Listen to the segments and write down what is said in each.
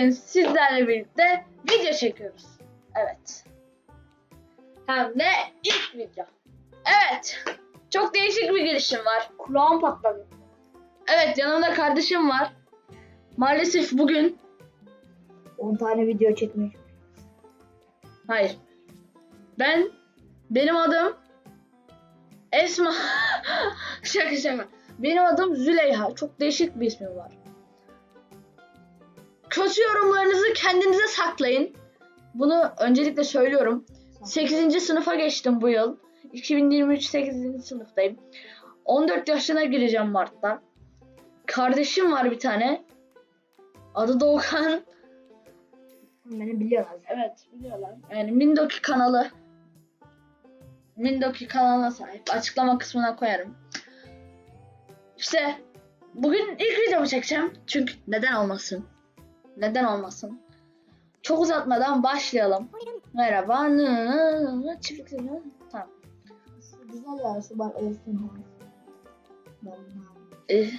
bugün sizlerle birlikte video çekiyoruz. Evet. Hem de ilk video. Evet. Çok değişik bir girişim var. Kulağım patladı. Evet yanımda kardeşim var. Maalesef bugün 10 tane video çekmiş. hayır. Ben benim adım Esma. şaka şaka. Benim adım Züleyha. Çok değişik bir ismim var. Kötü yorumlarınızı kendinize saklayın. Bunu öncelikle söylüyorum. 8. sınıfa geçtim bu yıl. 2023 8. sınıftayım. 14 yaşına gireceğim Mart'ta. Kardeşim var bir tane. Adı Doğukan. Beni biliyorlar. Evet biliyorlar. Yani Mindoki kanalı. Mindoki kanalına sahip. Açıklama kısmına koyarım. İşte bugün ilk videomu çekeceğim. Çünkü neden olmasın? Neden olmasın? Çok uzatmadan başlayalım. Merhaba. Çiftlik. Tamam. Güzel ya şu bak ölsün. Ee,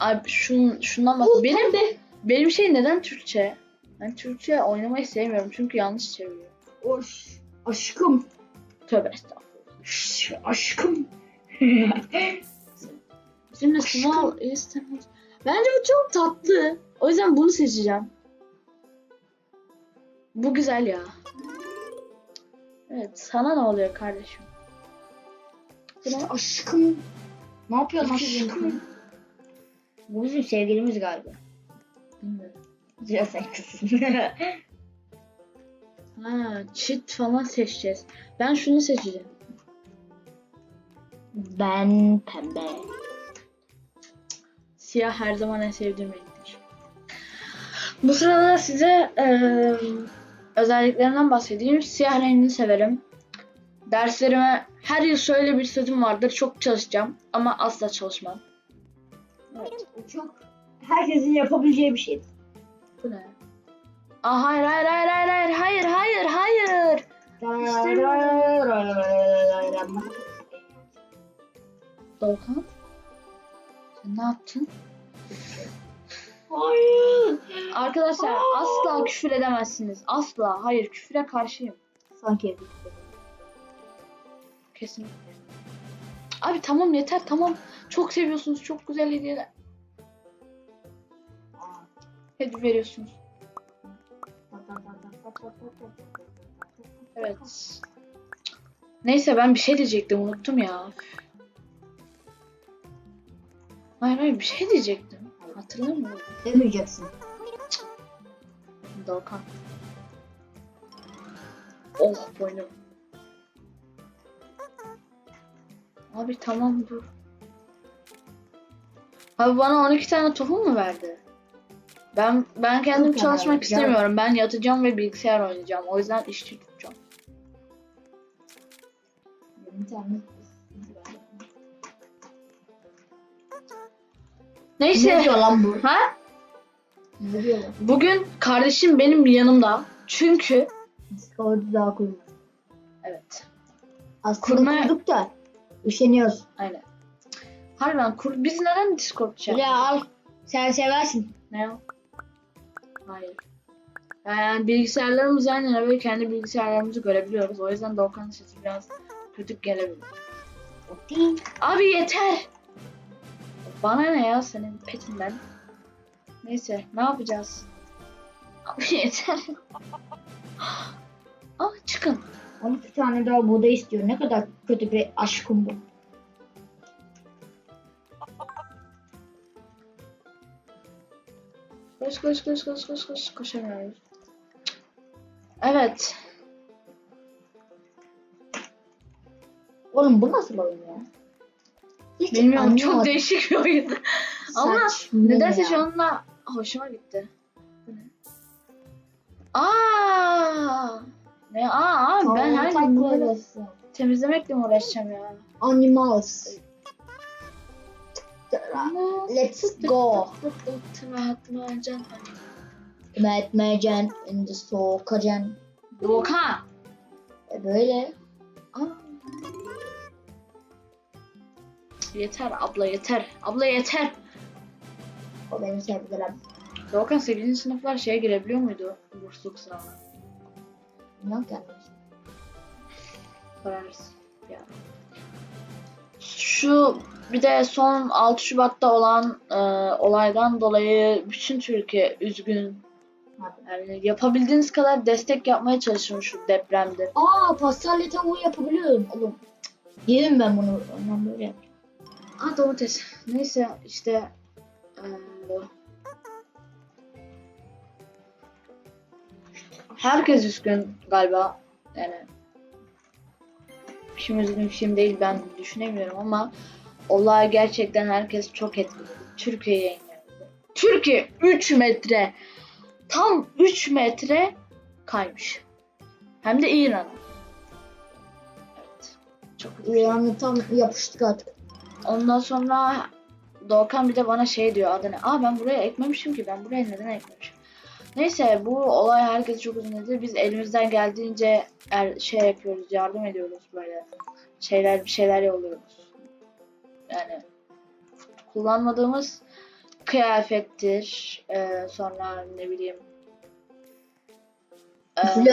abi şun, şundan bak. Benim de benim şey neden Türkçe? Ben Türkçe oynamayı sevmiyorum çünkü yanlış çeviriyor. Hoş. Aşkım. Tövbe estağfurullah. Şş, aşkım. Aşkım. small istemez. Bence bu çok tatlı. O yüzden bunu seçeceğim. Bu güzel ya. Evet, sana ne oluyor kardeşim? Şş, aşkım. Ne yapıyorsun Aşkım. Bu bizim sevgilimiz galiba. Bilmiyorum. Ya sen kızsın. Ha, çit falan seçeceğiz. Ben şunu seçeceğim. ben pembe. Siyah her zaman en sevdiğim renktir. Bu sırada size eee, özelliklerinden bahsedeyim. Siyah rengini severim. Derslerime her yıl şöyle bir sözüm vardır. Çok çalışacağım ama asla çalışmam. Evet. Bu çok herkesin yapabileceği bir şey. Bu ne? Aa, hayır hayır hayır hayır hayır hayır hayır hayır. Doğukan. Sen ne yaptın? Hayır. Arkadaşlar asla küfür edemezsiniz. Asla. Hayır küfüre karşıyım. Sanki Kesinlikle. Abi tamam yeter tamam. Çok seviyorsunuz. Çok güzel hediyeler. Hediye veriyorsunuz. Evet. Neyse ben bir şey diyecektim unuttum ya. Hayır hayır bir şey diyecektim. Hatırlamıyorum. Demeyeceksin. Doğukan. Oh boynum. Abi tamam dur. Abi bana 12 tane tohum mu verdi? Ben ben kendim ya, çalışmak ya. istemiyorum. Ben yatacağım ve bilgisayar oynayacağım. O yüzden işçi tutacağım. Neyse. Ne diyor lan bu? Ha? Ne diyor lan? Bugün kardeşim benim yanımda. Çünkü Discord'u daha kurmuş. evet. Aslında Kurma- kurduk da üşeniyoruz. Aynen. Harbiden kur biz neden Discord şey Ya al. Sen seversin. Ne o? Hayır. Yani bilgisayarlarımız yan yana böyle kendi bilgisayarlarımızı görebiliyoruz. O yüzden Doğukan'ın sesi biraz kötü gelebilir. Abi yeter. Bana ne ya senin petinden? Neyse ne yapacağız? Abi yeter. Ah çıkın. 12 tane daha buğday istiyor. Ne kadar kötü bir aşkım bu. Koş koş koş koş koş koş koşamıyoruz. Evet. Oğlum bu nasıl oyun ya? Hiç Bilmiyorum çok anlamadım. değişik bir oyun. Ama Nedense şu anda hoşuma gitti. Aa! Ne aa abi ben her gün böyle temizlemekle mi uğraşacağım ya? Animals. Let's go. Tırmatmacan. Metmecen in the sokacan. Doğukan. E böyle. Yeter abla yeter. Abla yeter. O benim sevgilim. Doğukan 8. sınıflar şeye girebiliyor muydu? Bursluluk sınavına. Yok yani. Sorarız. Ya. Şu bir de son 6 Şubat'ta olan e, olaydan dolayı bütün Türkiye üzgün. Yani yapabildiğiniz kadar destek yapmaya çalışın şu depremde. Aa pastalle tavuğu yapabiliyorum. Oğlum. Yedim ben bunu. Ondan böyle yap. Ah domates. Neyse işte e, herkes üzgün galiba. Yani kim üzgün kim değil ben düşünemiyorum ama olay gerçekten herkes çok etkiledi. Türkiye'ye engelledi. Türkiye 3 metre tam 3 metre kaymış. Hem de İran'a. Evet. Çok Yani tam yapıştık artık. Ondan sonra Doğukan bir de bana şey diyor adını. Aa ben buraya ekmemişim ki ben buraya neden ekmemişim. Neyse bu olay herkes çok uzun dedi. Biz elimizden geldiğince er, şey yapıyoruz, yardım ediyoruz böyle. Şeyler bir şeyler yolluyoruz. Yani kullanmadığımız kıyafettir. Ee, sonra ne bileyim. Ee,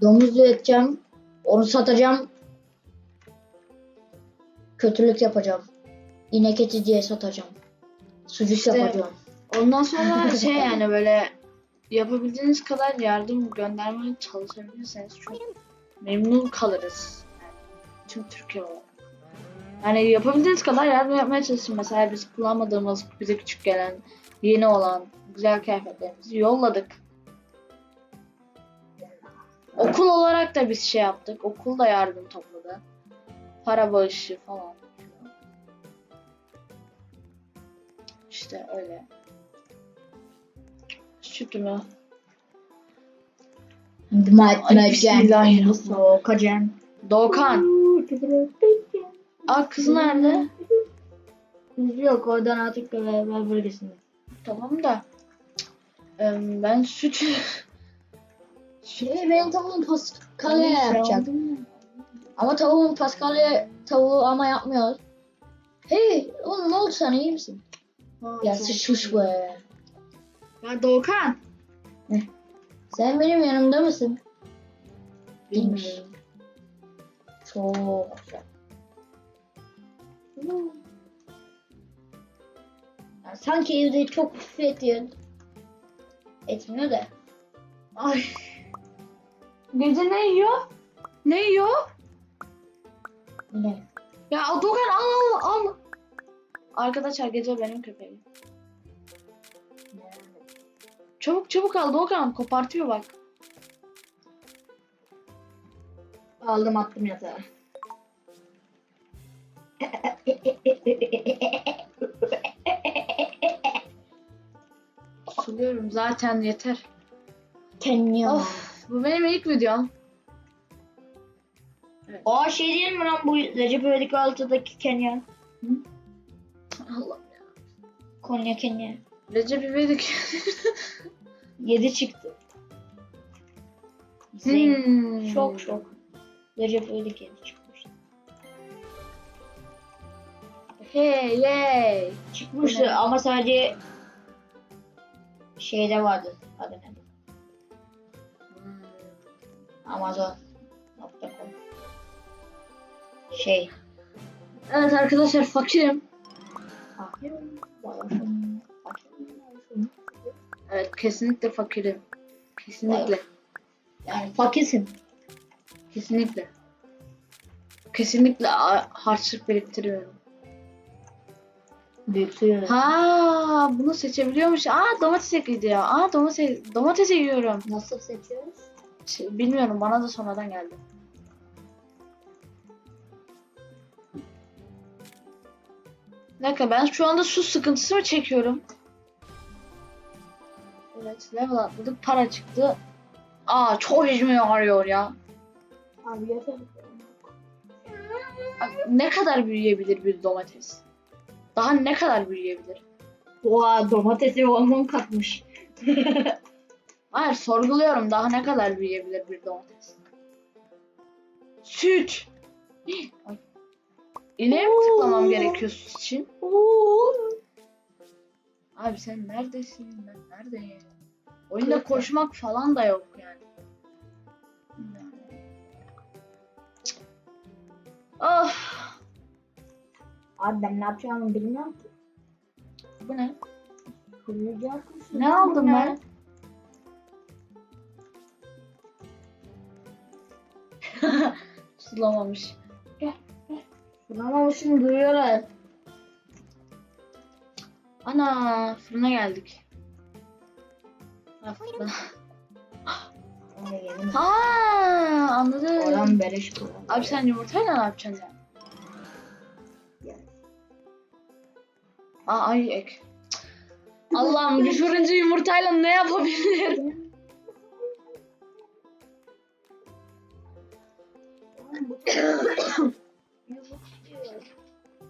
domuz üreteceğim. Onu satacağım. Kötülük yapacağım. İnek eti diye satacağım. Sucuk İşte- yapacağım. Ondan sonra şey yani böyle yapabildiğiniz kadar yardım göndermeye çalışabilirseniz çok memnun kalırız. Yani tüm Türkiye olarak. Yani yapabildiğiniz kadar yardım yapmaya çalışın. Mesela biz kullanmadığımız, bize küçük gelen, yeni olan güzel kıyafetlerimizi yolladık. Okul olarak da biz şey yaptık. Okul da yardım topladı. Para bağışı falan. İşte öyle. Sütümü. Ay, bismillahirrahmanirrahim. Sokacağım. Doğukan. Aa kız nerede? Yok oradan artık beraber bölgesinde. Tamam da. Em, ben süt... Ee, benim tavuğum paskalya Neyse, yapacak. Ama tavuğum paskalya tavuğu ama yapmıyor. Hey oğlum ne oldu sana iyi misin? Ha, Ya çok sıçmış iyi. be. Ya Doğukan. Sen benim yanımda mısın? Bilmiyorum. Çok güzel. Ya sanki evde çok küfür ediyor. Etmiyor da. Ay. Gece ne yiyor? Ne yiyor? Ne? Ya Doğukan al al al. Arkadaşlar gece benim köpeğim. Çabuk çabuk al Doğukan kopartıyor bak. Aldım attım yatağa. Suluyorum zaten yeter. Kenya. Of bu benim ilk videom. Aa şey değil mi lan bu Recep İvedik 6'daki Kenya? Allah. Konya Kenya. Recep İvedik. 7 çıktı. İzleyin. Hmm. Şok şok. Recep İvedik 7 çıkmış. Hey hey. Çıkmıştı ama sadece şeyde vardı adı ne? Hmm. Amazon.com Şey. Evet arkadaşlar fakirim. Fakirim, fakirim. Evet kesinlikle fakirim. Kesinlikle. Yani fakirsin. Kesinlikle. Kesinlikle a- harçlık biriktiriyorum. Suyu. Ha, bunu seçebiliyormuş. Aa domates ekledi ya. Aa domates domates yiyorum. Nasıl seçiyoruz? Şey, bilmiyorum bana da sonradan geldi. Bir dakika ben şu anda su sıkıntısı mı çekiyorum? Evet level atladık para çıktı. Aa çok içime ağrıyor ya. Abi. Abi, Ne kadar büyüyebilir bir domates? Daha ne kadar büyüyebilir? Oha domatesi hormon katmış. Hayır sorguluyorum daha ne kadar büyüyebilir bir domates? Süt. İleri mi tıklamam gerekiyor süt için? Abi sen neredesin? Ben neredeyim? Oyunda koşmak falan da yok yani. Cık. Of. Abi ben ne yapacağımı bilmiyorum ki. Bu ne? Akılsız. Ne aldım ben? Sulamamış. Bulamamışım duyuyorlar. Ana fırına geldik. Ha, fırına. Ay, yemin Ha anladım. Oradan beleş kullan. Abi sen yumurtayla ne yapacaksın ya? Aa ay ek. Allah'ım bir fırıncı yumurtayla ne yapabilir?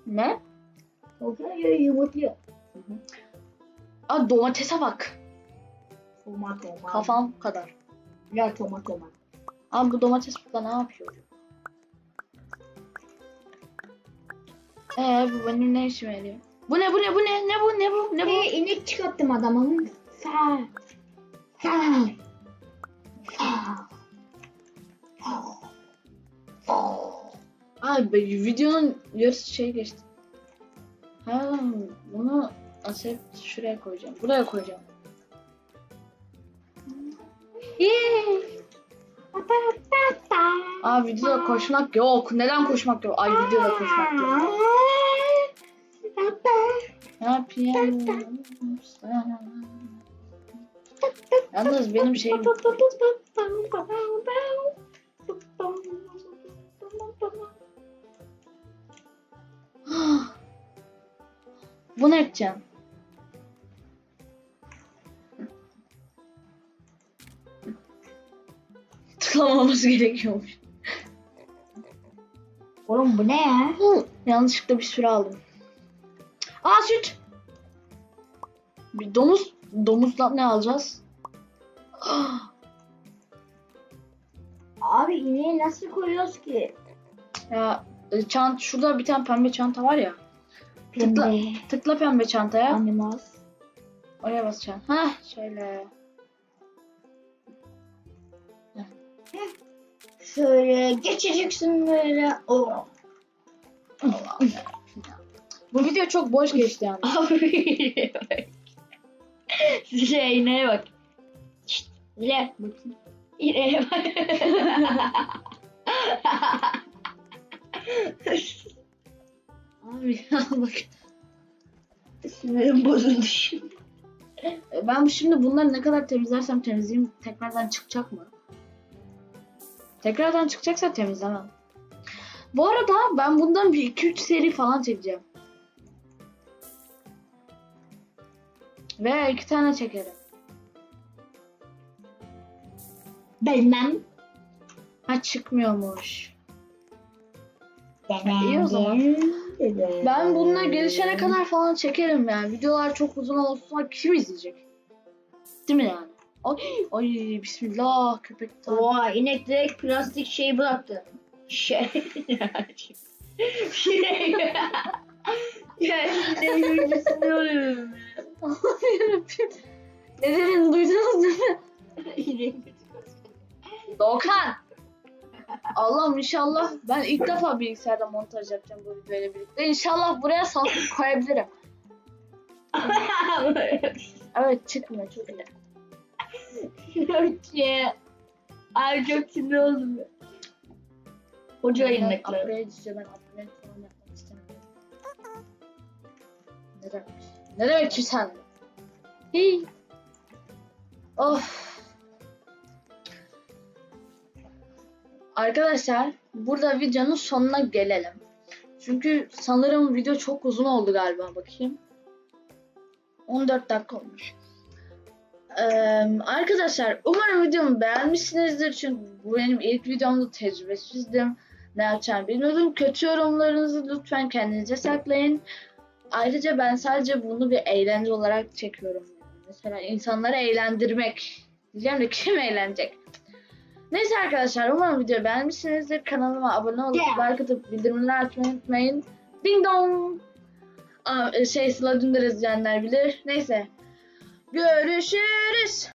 ne? Toprağa göre yumurtluyor. Aa domatese bak. Tomat tomat. Kafam kadar. Ya tomat tomat. Abi bu domates burada ne yapıyor? Ee bu benim ne işime yarıyor? Bu ne bu ne bu ne ne bu ne bu ne bu? Ee, inek çıkarttım adamın. Sağ. Sağ. Sağ. Abi be- videonun yarısı şey geçti. Ha aset şuraya koyacağım. Buraya koyacağım. Aa videoda koşmak yok. Neden koşmak yok? Ay videoda koşmak yok. Ne yapayım? Yalnız benim şeyim Bu ne yapacağım? Tıklamamız gerekiyormuş. Oğlum bu ne ya? Yanlışlıkla bir sürü aldım. Aa süt. Bir domuz. Domuzdan ne alacağız? Ah, Abi ineği nasıl koyuyoruz ki? Ya e, çant şurada bir tane pembe çanta var ya. Tıkla, Pembe. tıkla pembe çantaya. Animals. Oraya basacaksın. Hah şöyle. Şöyle geçeceksin böyle. Oh. Bu video çok boş geçti yani. Abi. Şey ineğe bak. Şşt, Zile. İneğe bak. Abi ya bak. Sinirim bozuldu şimdi. Ben şimdi bunları ne kadar temizlersem temizleyeyim tekrardan çıkacak mı? Tekrardan çıkacaksa temizlemem. Bu arada ben bundan bir 2-3 seri falan çekeceğim. Veya iki tane çekerim. Bilmem. Ha çıkmıyormuş. İyi o zaman. Ben bununla gelişene kadar falan çekerim yani. Videolar çok uzun olsa kim izleyecek? Değil mi yani? Ay, ay bismillah köpek. Oha inek direkt plastik şey bıraktı. Şey. şey. ya inek yürücüsünü oluyorum. Yarabbim. Ne dedin duydunuz değil mi? İnek Doğukan. Allah'ım inşallah ben ilk defa bilgisayarda montaj yapacağım bu videoyla birlikte. İnşallah buraya sansür koyabilirim. Evet çıkmıyor çok iyi. Türkiye. Ay çok sinir oldum. ya. Koca Ben inekler. Upgrade istiyor ben upgrade falan yapmak istemiyorum. Ne demek? Ne demek ki sen? Hii. Of. Arkadaşlar burada videonun sonuna gelelim. Çünkü sanırım video çok uzun oldu galiba bakayım. 14 dakika olmuş. Ee, arkadaşlar umarım videomu beğenmişsinizdir çünkü bu benim ilk videomda tecrübesizdim. Ne yapacağımı bilmiyordum. Kötü yorumlarınızı lütfen kendinize saklayın. Ayrıca ben sadece bunu bir eğlence olarak çekiyorum. Mesela insanları eğlendirmek. Diyeceğim de kim eğlenecek? Neyse arkadaşlar umarım videoyu beğenmişsinizdir. Kanalıma abone olup Yeah. like atıp bildirimleri açmayı unutmayın. Ding dong. Aa, şey Sıla Dündar izleyenler bilir. Neyse. Görüşürüz.